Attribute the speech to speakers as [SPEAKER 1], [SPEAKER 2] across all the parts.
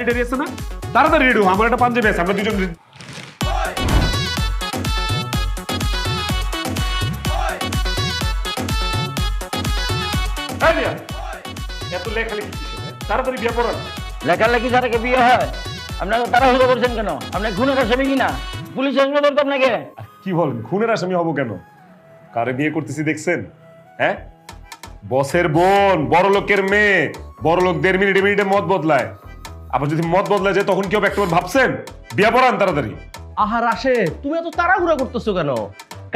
[SPEAKER 1] Ready আছে না? তাড়াতাড়ি রেডি আমার একটা পাঞ্জাবি আছে আমরা দুজন ready- এই মিয়া, এত লেখালেখি হ্যাঁ? তাড়াতাড়ি বিয়ে পড়ান।
[SPEAKER 2] লেখালেখি ছাড়া বিয়ে হয় আপনাকে তাড়াহুড়ো করছেন কেন? আপনি খুনের আসামি কিনা? পুলিশ আসবে ধরতো আপনাকে।
[SPEAKER 1] কি বলেন খুনের আসামি হব কেন? কারে বিয়ে করতেছি দেখছেন? হ্যাঁ? বসের বোন বড় লোকের মেয়ে বড় লোক দেড় মিনিটে মিনিটে মত বদলায়। আবার যদি মত বদলায় যায় তখন কেউ একটাবার ভাবছেন? বিয়ে পড়ান তাড়াতাড়ি।
[SPEAKER 3] আহার আসে তুমি এত তাড়াহুড়া করতেছো কেন?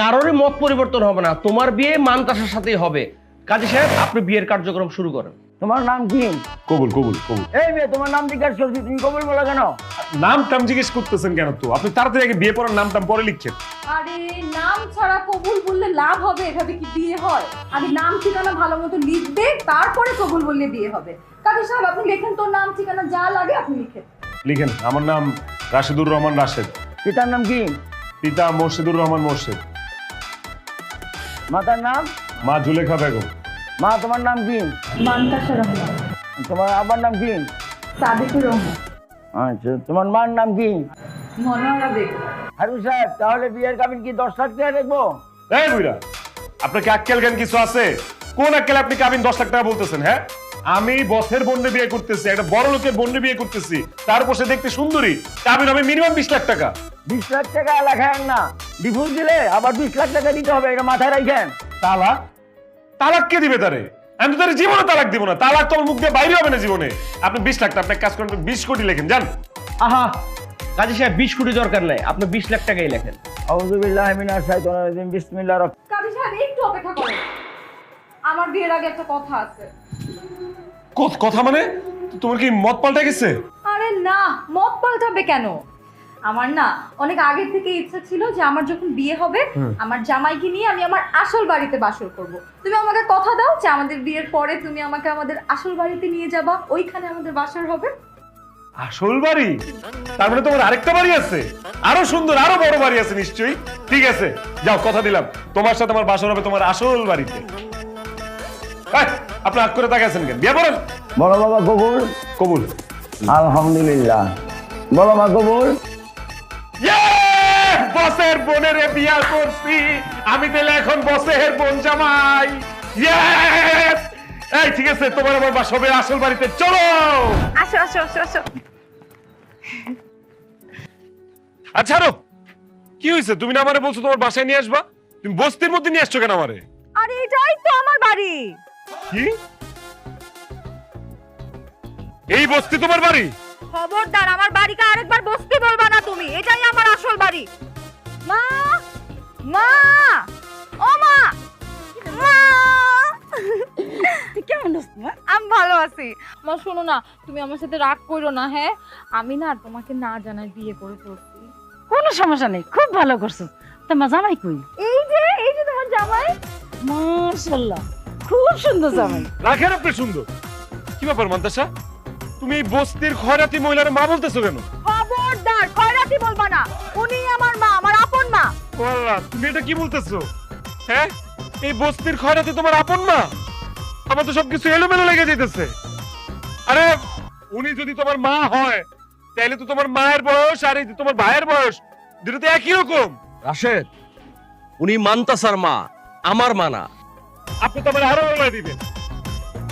[SPEAKER 3] কারোরই মত পরিবর্তন হবে না। তোমার বিয়ে মানতাসার সাথেই হবে। কাজী সাহেব আপনি বিয়ের কার্যক্রম শুরু করেন।
[SPEAKER 2] তোমার নাম কি?
[SPEAKER 1] কবুল কবুল কবুল।
[SPEAKER 2] এই মেয়ে তোমার নাম জিজ্ঞাসা করছি তুমি কবুল বলো কেন?
[SPEAKER 1] নাম টাম জিজ্ঞেস করতেছেন কেন তো? আপনি তাড়াতাড়ি আগে বিয়ে পড়ার নাম টাম পরে লিখছেন।
[SPEAKER 4] আরে নাম ছাড়া কবুল বললে লাভ হবে? এভাবে কি বিয়ে হয়? আগে নাম ঠিকানা ভালো মতো লিখবে তারপরে কবুল বললে বিয়ে হবে। কাজী সাহেব আপনি লেখেন তোর নাম ঠিকানা যা লাগে আপনি লিখেন।
[SPEAKER 1] লিখেন। আমার নাম রাশেদুর রহমান রাশেদ।
[SPEAKER 2] পিতার নাম কি?
[SPEAKER 1] পিতা মোর্শেদুর রহমান মোর্শেদ।
[SPEAKER 2] মাতার নাম?
[SPEAKER 1] মা জুলেখা বেগম।
[SPEAKER 2] মা তোমার নাম কি?
[SPEAKER 4] মান্তাসা রহমান।
[SPEAKER 2] তোমার আব্বার নাম কি?
[SPEAKER 4] সাদিকুর রহমান।
[SPEAKER 2] আচ্ছা তোমার মার নাম কি?
[SPEAKER 4] মনোয়ারা বেগম।
[SPEAKER 2] হারু সাহেব তাহলে বিয়ের কাবিন কি দশ লাখ টাকা দেখব?
[SPEAKER 1] এই বুইরা আপনার কি আক্কেল জ্ঞান কিছু আছে? কোন আক্কেল আপনি কাবিন দশ লাখ টাকা বলতেছেন হ্যাঁ? আমি বসের বন্যে বিয়ে করতেছি একটা বড় লোকের বন্যে বিয়ে করতেছি। তার উপর সে দেখতে সুন্দরী কাবিন হবে মিনিমাম বিশ লাখ টাকা।
[SPEAKER 2] বিশ লাখ টাকা লেখায় না। ডিভোর্স দিলে আবার বিশ লাখ টাকা দিতে হবে এটা মাথায় রাখেন
[SPEAKER 1] তালাক? তালাক কে দিবে তারে? আমি তো তার জীবনে তালাক দিব না। তালাক তো আমার মুখ দিয়ে বাইরে হবে না জীবনে। আপনি বিশ লাখ টাকা আপনি এক কাজ করেন বিশ কোটি লেখেন জান
[SPEAKER 3] আহা কাজী সাহেব বিশ কোটি দরকার নাই। আপনি বিশ লাখ টাকাই লেখেন।
[SPEAKER 2] আউযুবিল্লাহ মিনাশ শাইতানির রাজিম। বিসমিল্লাহির রহমানির
[SPEAKER 4] কাজী সাহেব একটু অপেক্ষা করেন। আমার বিয়ের আগে একটা কথা আছে।
[SPEAKER 1] কথা মানে? তোমার কি মত পাল্টে গেছে?
[SPEAKER 4] আরে না মত পাল্টাবে কেন? আমার না অনেক আগে থেকে ইচ্ছা ছিল যে আমার যখন বিয়ে হবে আমার জামাইকে নিয়ে আমি আমার আসল বাড়িতে বাসর করব। তুমি আমাকে কথা দাও যে আমাদের বিয়ের পরে তুমি আমাকে আমাদের আসল বাড়িতে নিয়ে যাবা ওইখানে আমাদের বাসর হবে।
[SPEAKER 1] আসল বাড়ি? তার মানে তোমার আরেকটা বাড়ি আছে? আরও সুন্দর আরও বড় বাড়ি আছে নিশ্চয়ই। ঠিক আছে যাও কথা দিলাম। তোমার সাথে আমার বাসর হবে তোমার আসল বাড়িতে। আপনি হাত করে তাকাইছেন কেন? বিয়ে করেন
[SPEAKER 2] বলো বাবা কবুল।
[SPEAKER 1] কবুল।
[SPEAKER 2] আলহামদুলিল্লাহ। বলো মা কবুল।
[SPEAKER 1] Yeah! বসের বোনের বিয়া করছি। আমি তাহলে এখন বসের বোন জামাই। Yes! এই ঠিক আছে তোমার আমার বাস হবে আসল বাড়িতে। চলো!
[SPEAKER 4] আসো আসো আসো আসো।
[SPEAKER 1] আচ্ছা আরও কি হয়েছে? তুমি না আমারে বলছো তোমার বাসায় নিয়ে আসবা? তুমি বস্তির মধ্যে নিয়ে আসছো কেন আমারে?
[SPEAKER 4] আরে এটাই তো আমার বাড়ি।
[SPEAKER 1] কি? এই বস্তি তোমার বাড়ি?
[SPEAKER 4] খবরদার আমার বাড়িকে আরেকবার বসতে বলবা না তুমি। এটাই আমার আসল বাড়ি। মা! মা! ও মা! মা!
[SPEAKER 5] তুই কেমন আছিস মা?
[SPEAKER 4] আমি ভালো আছি। মা শোনো না তুমি আমার সাথে রাগ করো না হ্যাঁ? আমি না তোমাকে না জানাই বিয়ে করে ফেলছি।
[SPEAKER 5] কোনো সমস্যা নেই খুব ভালো করছিস তা মা জামাই কই?
[SPEAKER 4] এই যে এই যে তোমার জামাই।
[SPEAKER 5] মাশাআল্লাহ। খুব সুন্দর জামাই।
[SPEAKER 1] রাখেন আপনি সুন্দর। কি ব্যাপার মান্তাসা? তুমি এই বস্তির খয়রাতি মহিলার মা বলতেছো কেন?
[SPEAKER 4] খবরদার খয়রাতি বলবা না। উনি আমার মা আমার আপন মা।
[SPEAKER 1] ও আল্লাহ, তুমি এটা কি বলতেছো? হ্যাঁ? এই বস্তির খয়রাতি তোমার আপন মা? আমার তো সবকিছু এলোমেলো লেগে যেতেছে আরে উনি যদি তোমার মা হয় তাহলে তো তোমার মায়ের বয়স আর এই যে তোমার ভাইয়ের বয়স দুটো তো একই রকম।
[SPEAKER 3] রাশেদ উনি মানতাসার মা আমার মানা
[SPEAKER 1] আপনি তো আমার আরও বলে দিবেন।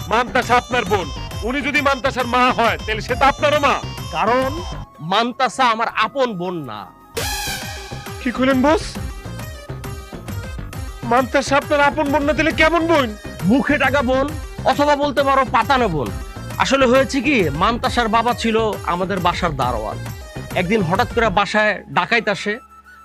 [SPEAKER 1] মান্তাসা আপনার বোন। উনি যদি মান্তাসার মা হয় তাহলে সে তো আপনারও মা।
[SPEAKER 3] কারণ মানতাসা আমার আপন বোন না।
[SPEAKER 1] কি করলেন বস? মান্তাসা আপনার আপন বোন না তাহলে কেমন বোন?
[SPEAKER 3] মুখে টাকা বোন অথবা বলতে পারো পাতানো বোন। আসলে হয়েছে কি মানতাসার বাবা ছিল আমাদের বাসার দারোয়ান। একদিন হঠাৎ করে বাসায় ডাকাইত আসে।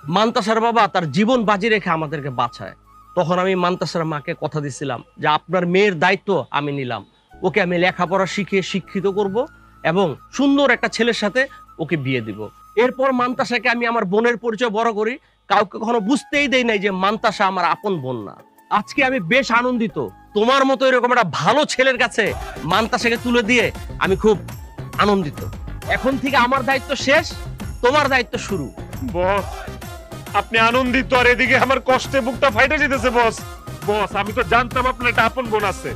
[SPEAKER 3] মানতাসার বাবা তার জীবন বাজি রেখে আমাদেরকে বাঁচায়। তখন আমি মানতাসার মাকে কথা দিছিলাম যে আপনার মেয়ের দায়িত্ব আমি নিলাম। ওকে আমি লেখাপড়া শিখিয়ে শিক্ষিত করব এবং সুন্দর একটা ছেলের সাথে ওকে বিয়ে দিব। এরপর মানতাসাকে আমি আমার বোনের পরিচয় বড় করি। কাউকে কখনো বুঝতেই দেই নাই যে মানতাসা আমার আপন বোন না। আজকে আমি বেশ আনন্দিত। তোমার মতো এরকম একটা ভালো ছেলের কাছে মানতাসাকে তুলে দিয়ে আমি খুব আনন্দিত। এখন থেকে আমার দায়িত্ব শেষ, তোমার দায়িত্ব শুরু।
[SPEAKER 1] বস আপনি আনন্দিত আর এদিকে আমার কষ্টে বুকটা ফাইটে যেতেছে বস। বস আমি তো জানতাম আপনার একটা আপন বোন আছে।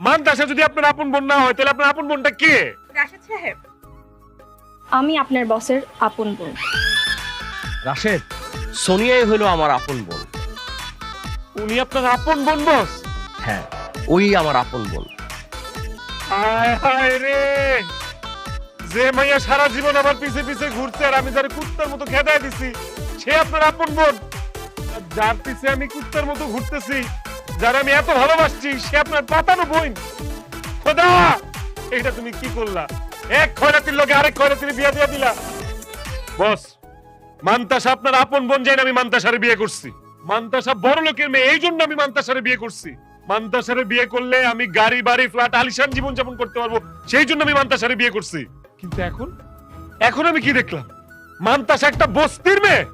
[SPEAKER 1] মানতাসা যদি আপনার আপন বোন না হয় তাহলে আপনার আপন বোনটা কে?
[SPEAKER 4] রাশেদ সাহেব।
[SPEAKER 6] আমি আপনার বসের আপন বোন।
[SPEAKER 3] রাশেদ সোনিয়াই হলো আমার আপন বোন।
[SPEAKER 1] উনি আপনার আপন বোন বস?
[SPEAKER 3] হ্যাঁ ওই আমার আপন বোন।
[SPEAKER 1] হায় হায় রে! যে মাইয়া সারা জীবন আমার পিছে পিছে ঘুরছে আর আমি যারা কুত্তার মতো খেদায় দিছি। সে আপনার আপন বোন। যার আমি কুত্তার মতো ঘুরতেছি, যারা আমি এত ভালোবাসছি, সে আপনার পাতানো বোন। খোদা! এটা তুমি কি করলা? এক খয়রাতির লোকে আরেক খয়রাতির বিয়া দিয়া দিলা। বস, মান্তাসা আপনার আপন বোন যাই আমি মান্তাসারে বিয়ে করছি। মান্তাসা বড় লোকের মেয়ে, এই জন্য আমি মান্তাসারে বিয়ে করছি। মান্তাসারে বিয়ে করলে আমি গাড়ি, বাড়ি, ফ্ল্যাট, আলিশান জীবন যাপন করতে পারব, সেই জন্য আমি মান্তাসারে বিয়ে করছি। কিন্তু এখন? এখন আমি কি দেখলাম? মান্তাসা একটা বস্তির মেয়ে।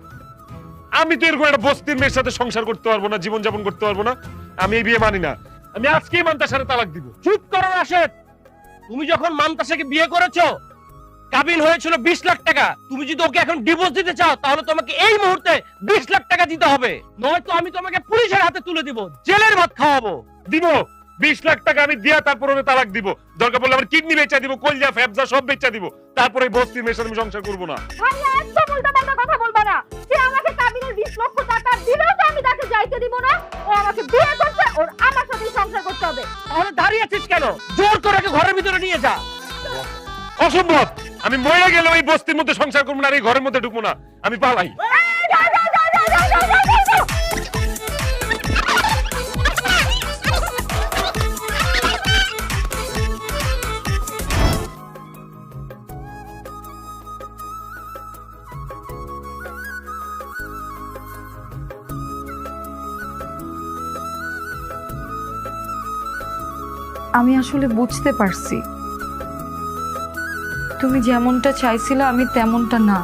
[SPEAKER 1] আমি তো এরকম একটা বস্তির মেয়ের সাথে সংসার করতে পারব না জীবন যাপন করতে পারব না। আমি এই বিয়ে মানি না। আমি আজকেই মান্তাসারে তালাক দিব।
[SPEAKER 3] চুপ করো রাশেদ। তুমি যখন মান্তাসাকে বিয়ে করেছ কাবিন হয়েছিল বিশ লাখ টাকা। তুমি যদি ওকে এখন ডিভোর্স দিতে চাও তাহলে তোমাকে এই মুহূর্তে বিশ লাখ টাকা দিতে হবে। নয়তো আমি তোমাকে পুলিশের হাতে তুলে দিব জেলের ভাত খাওয়াবো।
[SPEAKER 1] দিব। বিশ লাখ টাকা আমি দিয়া তারপর ওরে তালাক দিব। দরকার পড়লে আমার কিডনি বেচা দিব কলজা ফ্যাবজা সব বেচা দিব। তারপরে বস্তির মেয়ের সাথে আমি সংসার করব না।
[SPEAKER 4] ভাইয়া একদম উল্টাপাল্টা লক্ষ টাকা দিলেও তো আমি তাকে যাইতে দিব না। ও আমাকে বিয়ে করছে ওর আমার সাথে সংসার করতে হবে।
[SPEAKER 3] তাহলে দাঁড়িয়ে আছিস কেন? জোর করে ওকে ঘরের ভিতরে নিয়ে যা।
[SPEAKER 1] অসম্ভব। আমি মরে গেলে ওই বস্তির মধ্যে সংসার করব না আর এই ঘরের মধ্যে ঢুকবো না। আমি পালাই।
[SPEAKER 4] আমি আসলে বুঝতে পারছি। তুমি যেমনটা চাইছিলে আমি তেমনটা না।